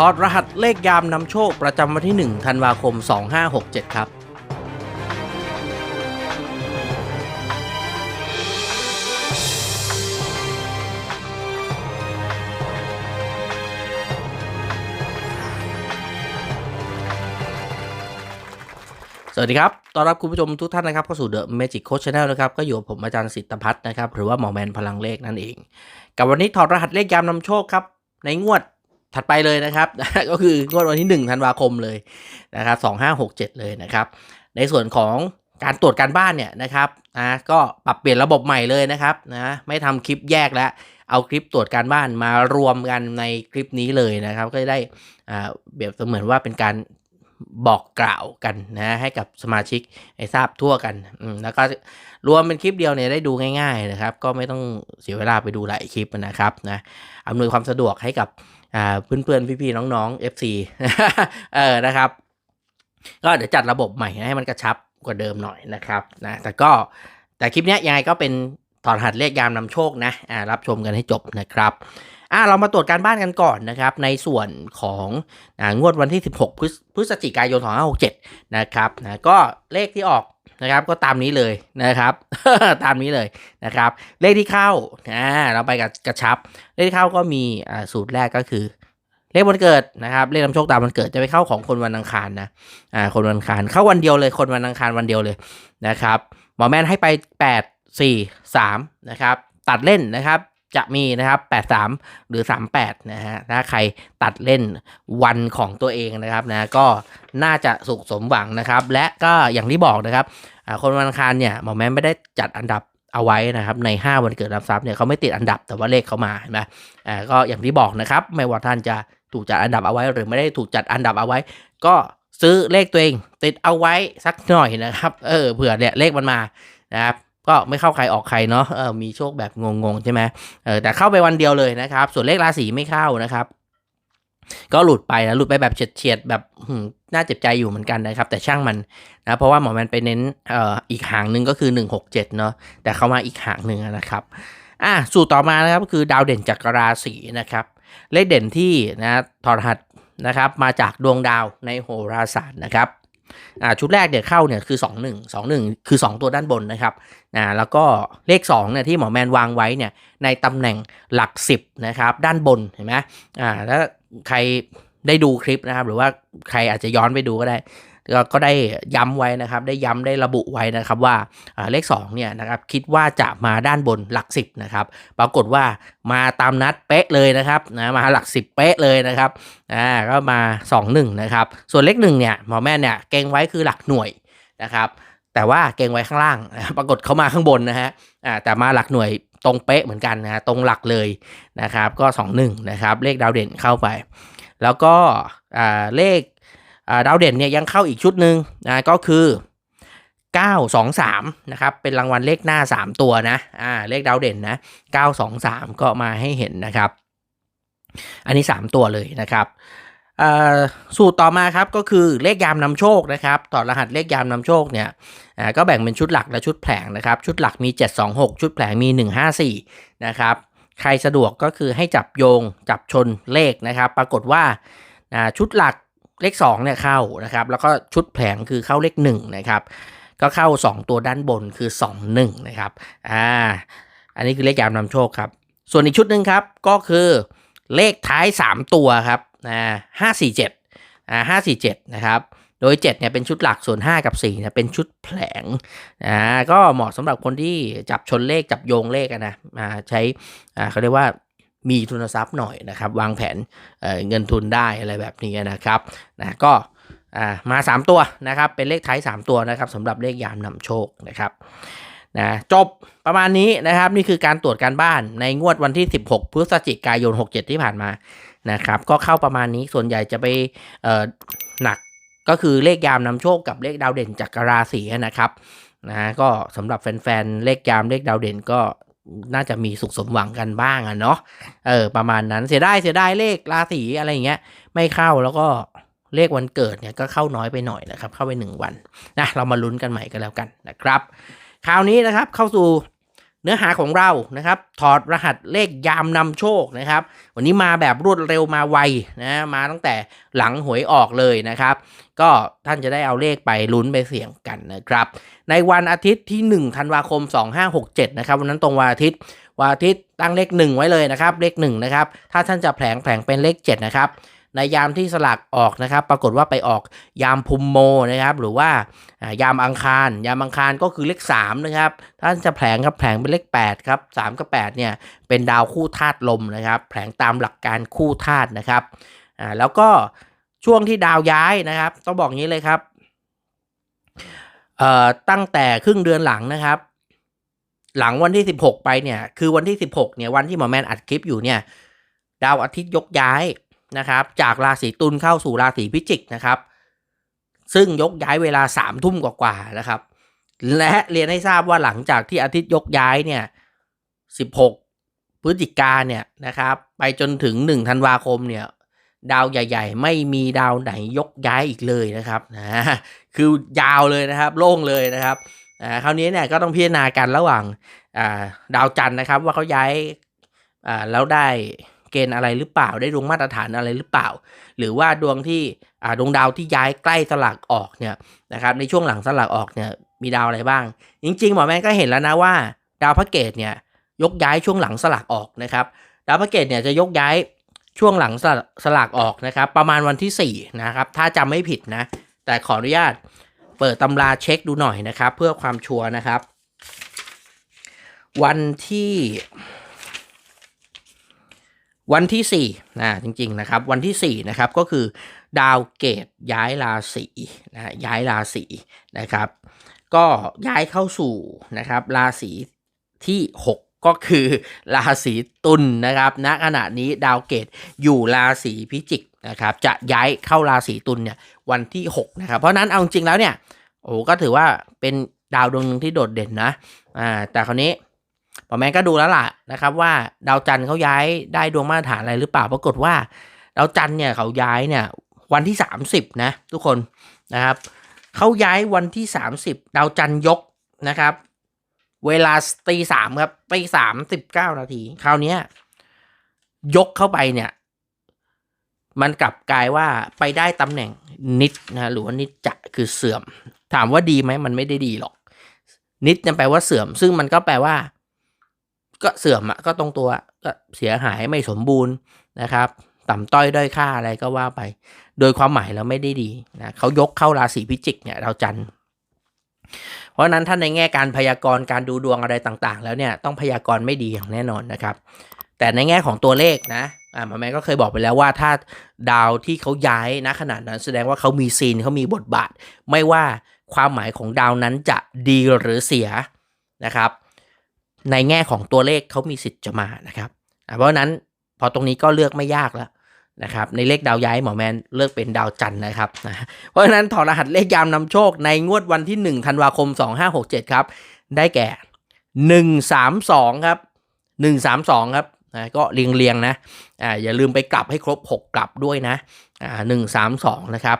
ถอดรหัสเลขยามนำโชคประจำวันที่ 1 ธันวาคม 2567 ครับสวัสดีครับ ต้อนรับคุณผู้ชมทุกท่านนะครับเข้าสู่ The Magic Coach Channel นะครับ ก็อยู่กับผมอาจารย์สิทธพัฒน์นะครับ หรือว่าหมอแมนพลังเลขนั่นเอง กับวันนี้ถอดรหัสเลขยามนำโชคครับ ในงวด ถัดไปเลยนะครับก็คืองวดวันที่1ธันวาคมเลยนะครับ2567 เลยนะครับ ในส่วนของการตรวจการบ้านเนี่ยนะครับนะก็ปรับเปลี่ยนระบบใหม่เลยนะครับนะไม่ทำคลิปแยกแล้ว เอาคลิปตรวจการบ้านมารวมกันในคลิปนี้เลยนะครับ ก็ได้อ่าเปรียบเสมือนว่าเป็นการบอกกล่าวกันนะให้กับสมาชิกให้ทราบทั่วกันอืมแล้วก็รวมเป็นคลิปเดียวเนี่ยได้ดูง่าย ๆนะครับ ก็ไม่ต้องเสียเวลาไปดูหลายคลิปนะครับนะอำนวยความสะดวกให้กับ อ่าเพื่อนๆพี่ๆน้องๆ FC เออนะครับ ก็เดี๋ยวจัดระบบใหม่ให้มันกระชับกว่าเดิมหน่อยนะครับนะแต่ก็แต่คลิปนี้ยังไงก็เป็นถอดหัสเลขยามนำโชคนะอ่ารับชมกันให้จบนะครับอ่าเรามาตรวจการบ้านกันก่อนนะครับ ในส่วนของอ่างวดวันที่ 16พฤศพฤศจิกายน 2567 นะครับนะก็เลขที่ออก นะครับ ก็ตามนี้เลยนะครับ ตามนี้เลยนะครับ เลขที่เข้าอ่าเราไปกับกระชับ เลขที่เข้าก็มีอ่าสูตรแรกก็คือ เลขวันเกิดนะครับ เลขนำโชคตามวันเกิดจะไปเข้าของคนวันอังคารนะอ่าคนวันอังคารเข้าวันเดียวเลยคนวันอังคารวันเดียวเลยนะครับหมอแมนให้ไป 8 4 3นะครับตัดเล่นนะครับ จะมีนะครับ 83 หรือ 38 นะฮะ ถ้าใครตัดเล่นวันของตัวเองนะครับนะ ก็น่าจะสุขสมหวังนะครับ และก็อย่างที่บอกนะครับ คนวันอังคารเนี่ยหมอแมนไม่ได้จัดอันดับเอาไว้นะครับใน 5 วันเกิดรับทรัพย์เนี่ยเขาไม่ติดอันดับแต่ว่าเลขเขามาเห็นไหมอ่าก็อย่างที่บอกนะครับ ไม่ว่าท่านจะถูกจัดอันดับเอาไว้ หรือไม่ได้ถูกจัดอันดับเอาไว้ ก็ซื้อเลขตัวเอง ติดเอาไว้สักหน่อยนะครับ เออเผื่อเนี่ยเลขมันมานะครับ ก็ไม่เข้าใครออกใครเนาะเออมีโชคแบบงงๆใช่ไหมเออแต่เข้าไปวันเดียวเลยนะครับ ส่วนเลขราศีไม่เข้านะครับก็หลุดไปนะหลุดไปแบบเฉียดๆแบบน่าเจ็บใจอยู่เหมือนกันนะครับ แต่ช่างมันนะเพราะว่าหมอแมนไปเน้นเอ่ออีกหางหนึ่งก็คือ 167 เนาะแต่เข้ามาอีกหางหนึ่งนะครับอะสูตรต่อมานะครับก็คือดาวเด่นจากรราศีนะครับ เลขเด่นที่นะถอดรหัสนะครับ มาจากดวงดาวในโหราศาสตร์นะครับ อ่าชุดแรกเดี๋ยวเข้าเนี่ยคือ2 1 2 1คือ2ตัวด้านบนนะครับอ่าแล้วก็เลข2เนี่ยที่หมอแมนวางไว้เนี่ยในตำแหน่งหลัก10นะครับด้านบนเห็นไหมอ่าแล้วใครได้ดูคลิปนะครับ หรือว่าใครอาจจะย้อนไปดูก็ได้ ก็ก็ได้ย้ำไว้นะครับ ได้ย้ำได้ระบุไว้นะครับว่าเลข2เนี่ยนะครับคิดว่าจะมาด้านบนหลัก 10นะครับปรากฏว่ามาตามนัดเป๊ะเลยนะครับนะมาหลัก 10 เป๊ะเลยนะครับอ่าก็มา 2 1นะครับส่วนเลข1เนี่ยหมอแม่เนี่ยเก่งไว้คือหลักหน่วยนะครับแต่ว่าเก่งไว้ข้างล่าง ปรากฏเขามาข้างบนนะฮะอ่าแต่มาหลักหน่วยตรงเป๊ะเหมือนกันนะฮะตรงหลักเลยนะครับก็ 2 1นะครับเลขดาวเด่นเข้าไป แล้วก็อ่าเลข ดาวเด่นเนี่ยยังเข้าอีกชุดหนึ่งนะก็คือ 923 นะครับ เป็นรางวัลเลขหน้า 3 ตัวนะอ่าเลขดาวเด่นนะ 923 ก็มาให้เห็นนะครับ อันนี้ 3 ตัวเลยนะครับสูตรต่อมาครับก็คือเลขยามนำโชคนะครับต่อรหัสเลขยามนำโชคเนี่ยก็แบ่งเป็นชุดหลักและชุดแผงนะครับ ชุดหลักมี 726 ชุดแผงมี 154 นะครับ ใครสะดวกก็คือให้จับโยงจับชนเลขนะครับ ปรากฏว่าชุดหลัก เลข2เนี่ยเข้านะครับแล้วก็ชุดแผลงคือเข้าเลข1นะครับก็เข้า 2 ตัวด้านบนคือ 2 1นะครับอ่าอันนี้คือเลขยามนำโชคครับส่วนอีกชุดหนึ่งครับก็คือเลขท้าย 3 ตัวครับอ่าห้าสี่เจ็ดอ่าห้าสี่เจ็ดนะครับโดย 7เนี่ยเป็นชุดหลักส่วน 5 กับ4เนี่ยเป็นชุดแผลงอ่าก็เหมาะสำหรับคนที่จับชนเลขจับโยงเลขนะอ่าใช้อ่าเขาเรียกว่า มีทุนทรัพย์หน่อยนะครับ วางแผนเเงินทุนได้อะไรแบบนี้นะครับนะก็อ่ามา 3 ตัวนะครับ เป็นเลขท้าย 3 ตัวนะครับสำหรับเลขยามนำโชคนะครับนะจบประมาณนี้นะครับ นี่คือการตรวจการบ้านในงวดวันที่ 16 พฤศจิกายน 67 ที่ผ่านมานะครับ ก็เข้าประมาณนี้ส่วนใหญ่จะไปหนักก็คือเลขยามนำโชคกับเลขดาวเด่นจากราศีนะครับนะก็สำหรับแฟนๆ เลขยามเลขดาวเด่นก็ น่าจะมีสุขสมหวังกันบ้างอะเนาะเออประมาณนั้นเสียดายเสียดายเลขราศีอะไรอย่างเงี้ย ไม่เข้าแล้วก็เลขวันเกิดเนี่ยก็เข้าน้อยไปหน่อยนะครับ เข้าไป 1 วันนะเรามาลุ้นกันใหม่กันแล้วกันนะครับ คราวนี้นะครับเข้าสู่เนื้อหาของเรานะครับ ถอดรหัสเลขยามนำโชคนะครับ วันนี้มาแบบรวดเร็วมาไวนะมาตั้งแต่หลังหวยออกเลยนะครับ ก็ท่านจะได้เอาเลขไปลุ้นไปเสี่ยงกันนะครับ ในวันอาทิตย์ที่ 1 ธันวาคม 2567 นะครับ วันนั้นตรงวันอาทิตย์ วันอาทิตย์ตั้งเลข 1 ไว้เลยนะครับ เลข1นะครับ ถ้าท่านจะแผลงแผลงเป็นเลข 7 นะครับ ในยามที่สลากออกนะครับ ปรากฏว่าไปออกยามพุมโมนะครับ หรือว่ายามอังคาร ยามอังคารก็คือเลข3นะครับ ท่านจะแผลงครับแผลงเป็นเลข8ครับ3กับ8เนี่ย เป็นดาวคู่ธาตุลมนะครับ แผลงตามหลักการคู่ธาตุนะครับ อ่า แล้วก็ ช่วงที่ดาวย้ายนะครับ ต้องบอกงี้เลยครับเอ่อตั้งแต่ครึ่งเดือนหลังนะครับ หลังวันที่ 16 ไปเนี่ย คือวันที่ 16 เนี่ยวันที่หมอแมนอัดคลิปอยู่เนี่ย ดาวอาทิตย์ยกย้ายนะครับ จากราศีตุลเข้าสู่ราศีพิจิกนะครับ ซึ่งยกย้ายเวลาสามทุ่มกว่าๆนะครับ และเรียนให้ทราบว่าหลังจากที่อาทิตย์ยกย้ายเนี่ย 16 พฤศจิกาเนี่ยนะครับ ไปจนถึง 1 ธันวาคมเนี่ย ดาวใหญ่ ๆ ไม่มีดาวไหนยกย้ายอีกเลยนะครับนะคือยาวเลยนะครับ โล่งเลยนะครับอ่าคราวนี้เนี่ยก็ต้องพิจารณากันระหว่างอ่าดาวจันทร์นะครับ ว่าเขาย้ายอ่าแล้วได้เกณฑ์อะไรหรือเปล่า ได้ดวงมาตรฐานอะไรหรือเปล่า หรือว่าดวงที่อ่าดวงดาวที่ย้ายใกล้สลักออกเนี่ยนะครับ ในช่วงหลังสลักออกเนี่ยมีดาวอะไรบ้าง จริงๆหมอแม่ก็เห็นแล้วนะว่า ดาวพระเกตเนี่ยยกย้ายช่วงหลังสลักออกนะครับ ดาวพระเกตเนี่ยจะยกย้าย ช่วงหลังสลสลากออกนะครับ ประมาณวันที่ 4 นะครับ ถ้าจำไม่ผิดนะ แต่ขออนุญาตเปิดตำราเช็คดูหน่อยนะครับ เพื่อความชัวร์นะครับ วันที่ วันที่4นะจริง ๆ นะครับ วันที่4นะครับก็คือดาวเกตย้ายราศีนะย้ายราศีนะครับ ก็ย้ายเข้าสู่นะครับ ราศีที่ 6 ก็คือราศีตุลนะครับณขณะนี้ดาวเกตอยู่ราศีพิจิกนะครับจะย้ายเข้าราศีตุลเนี่ยวันที่ 6 นะครับ เพราะนั้นเอาจริงแล้วเนี่ยโอ้ก็ถือว่าเป็นดาวดวงหนึ่งที่โดดเด่นนะอ่าแต่คราวนี้ปอแมนก็ดูแล้วล่ะนะครับว่าดาวจันทร์เขาย้ายได้ดวงมาตรฐานอะไรหรือเปล่าปรากฏว่าดาวจันทร์เนี่ยเขาย้ายเนี่ยวันที่ 30 นะ ทุกคนนะครับเขาย้ายวันที่ 30 ดาวจันทร์ยกนะครับ เวลาตีสามครับตีสามสิบเก้านาที คราวนี้ยยกเข้าไปเนี่ย มันกลับกลายว่าไปได้ตำแหน่งนิดนะหรือว่านิจจะคือเสื่อม ถามว่าดีไหมมันไม่ได้ดีหรอก นิดจะแปลว่าเสื่อม ซึ่งมันก็แปลว่า ก็เสื่อมอะก็ตรงตัวก็เสียหายไม่สมบูรณ์นะครับต่ำต้อยด้อยค่าอะไรก็ว่าไป โดยความหมายแล้วไม่ได้ดีนะเขายกเข้าราศีพิจิกเนี่ยเราจันทร์ เพราะนั้นท่านในแง่การพยากรณ์การดูดวงอะไรต่างๆ แล้วเนี่ยต้องพยากรณ์ไม่ดีอย่างแน่นอนนะครับ แต่ในแง่ของตัวเลขนะอ่าหมอแม่ก็เคยบอกไปแล้วว่าถ้าดาวที่เขาย้ายนะขนาดนั้น แสดงว่าเขามีซีนเขามีบทบาท ไม่ว่าความหมายของดาวนั้นจะดีหรือเสียนะครับ ในแง่ของตัวเลขเขามีสิทธิ์จะมานะครับเพราะนั้นพอตรงนี้ก็เลือกไม่ยากแล้ว นะครับในเลขดาวย้ายหมอแมนเลือกเป็นดาวจันนะครับนะเพราะฉะนั้นถอดรหัสเลขยามนำโชคในงวดวันที่1ธันวาคม 2567 ครับ ได้แก่ 132 ครับ 132 ครับนะก็เรียงเรียงนะอ่าอย่าลืมไปกลับให้ครบ 6 กลับด้วยนะอ่า132 นะครับ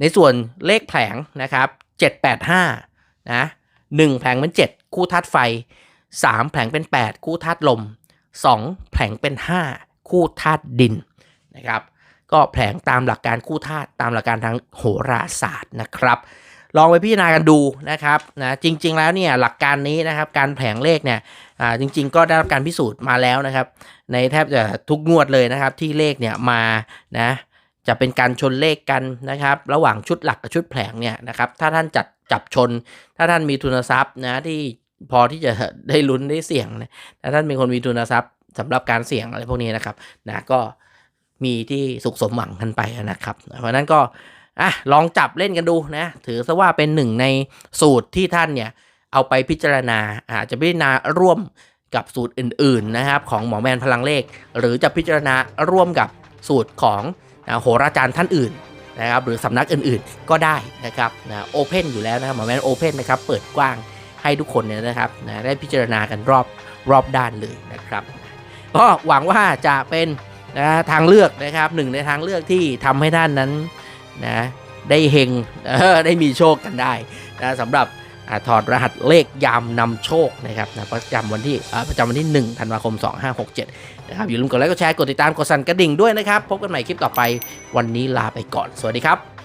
ในส่วนเลขแผงนะครับ 785 นะ1แผงเป็น 7 คู่ธาตุไฟ 3 แผงเป็น 8 คู่ธาตุลม 2 แผงเป็น 5 คู่ธาตุดิน นะครับ ก็แผลงตามหลักการคู่ธาตุตามหลักการทางโหราศาสตร์นะครับ ลองไปพิจารณากันดูนะครับนะจริง ๆ แล้วเนี่ยหลักการนี้นะครับการแผลงเลขเนี่ยอ่าจริง ๆ ก็ได้รับการพิสูจน์มาแล้วนะครับ ในแทบจะทุกงวดเลยนะครับ ที่เลขเนี่ยมานะจะเป็นการชนเลขกันนะครับ ระหว่างชุดหลักกับชุดแผลงเนี่ยนะครับ ถ้าท่านจัดจับชน ถ้าท่านมีทุนทรัพย์นะที่พอที่จะได้ลุ้นได้เสี่ยงนะถ้าท่านเป็นคนมีทุนทรัพย์สำหรับการเสี่ยงอะไรพวกนี้นะครับนะก็ มีที่สุขสมหวังกันไปนะครับ เพราะนั้นก็อะลองจับเล่นกันดูนะ ถือซะว่าเป็นหนึ่งในสูตรที่ท่านเนี่ยเอาไปพิจารณาอาจจะพิจารณาร่วมกับสูตรอื่นๆนะครับ ของหมอแมนพลังเลข หรือจะพิจารณาร่วมกับสูตรของนะโหราจารย์ท่านอื่นนะครับหรือสำนักอื่นๆก็ได้นะครับนะโอเพนอยู่แล้วนะครับหมอแมนโอเพนนะครับเปิดกว้างให้ทุกคนเนี่ยนะครับนะได้พิจารณากันรอบรอบด้านเลยนะครับก็หวังว่าจะเป็น นะทางเลือกนะครับหนึ่งในทางเลือกที่ทำให้ท่านนั้นนะได้เฮงได้มีโชคกันได้นะสำหรับอถอดรหัสเลขยามนำโชคนะครับนะประจำวันที่ประจำวันที่ 1 ธันวาคม 2567 นะครับอย่าลืมกดไลค์กดแชร์กดติดตามกดสั่นกระดิ่งด้วยนะครับ พบกันใหม่คลิปต่อไปวันนี้ลาไปก่อน สวัสดีครับ